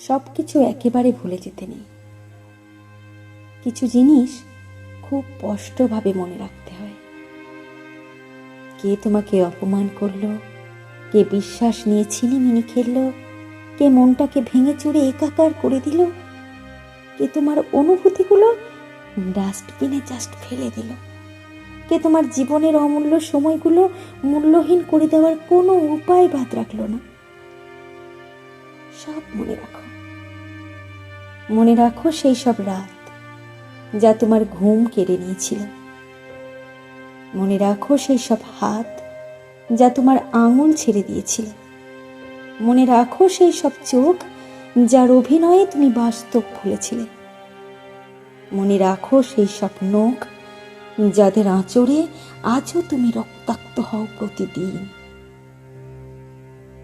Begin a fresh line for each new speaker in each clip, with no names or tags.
সব কিছু একেবারে ভুলে যেতে নেই। কিছু জিনিস খুব স্পষ্টভাবে মনে রাখতে হয়। কে তোমাকে অপমান করল? কে বিশ্বাস নিয়ে ছিনিমিনি খেললো? কে মনটাকে ভেঙে চুরে একাকার করে দিল? কে তোমার অনুভূতিগুলো ডাস্টবিনে জাস্ট ফেলে দিল? কে তোমার জীবনের অমূল্য সময়গুলো মূল্যহীন করে দেওয়ার কোনো উপায় বাদ রাখল না? সব মনে রাখো। মনে রাখো সেই সব রাত যা তোমার ঘুম কেড়ে নিয়েছিল। মনে রাখো সেই সব হাত যা তোমার আঙুল ছেড়ে দিয়েছিল। মনে রাখো সেই সব চোখ যার অভিনয়ে তুমি বাস্তব ভুলেছিলে। মনে রাখো সেই সব নখ যাদের আঁচড়ে আজও তুমি রক্তাক্ত হও প্রতিদিন।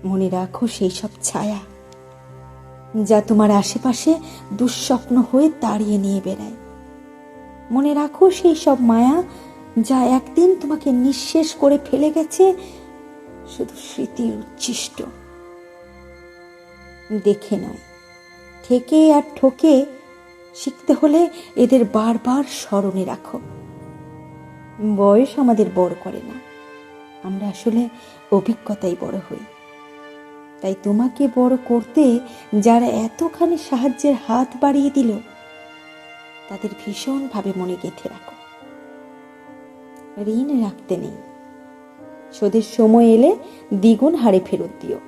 মনে রাখো সেই সব ছায়া যা তোমার আশেপাশে দুঃস্বপ্ন হয়ে তাড়িয়ে নিয়ে বেড়ায়। মনে রাখো সেই সব মায়া যা একদিন তোমাকে নিঃশেষ করে ফেলে গেছে, শুধু স্মৃতির উচ্ছিষ্ট। দেখে নয় থেকে আর ঠকে শিখতে হলে এদের বারবার স্মরণে রাখো। বয়স আমাদের বড় করে না, আমরা আসলে অভিজ্ঞতাই বড় হই। তাই তোমাকে বড় করতে যারা এতখানি সাহায্যের হাত বাড়িয়ে দিল, তাদের ভীষণভাবে মনে গেঁথে রাখো। ঋণ রাখতে নেই। শোধের সময় এলে দ্বিগুণ হারে ফেরত দিও।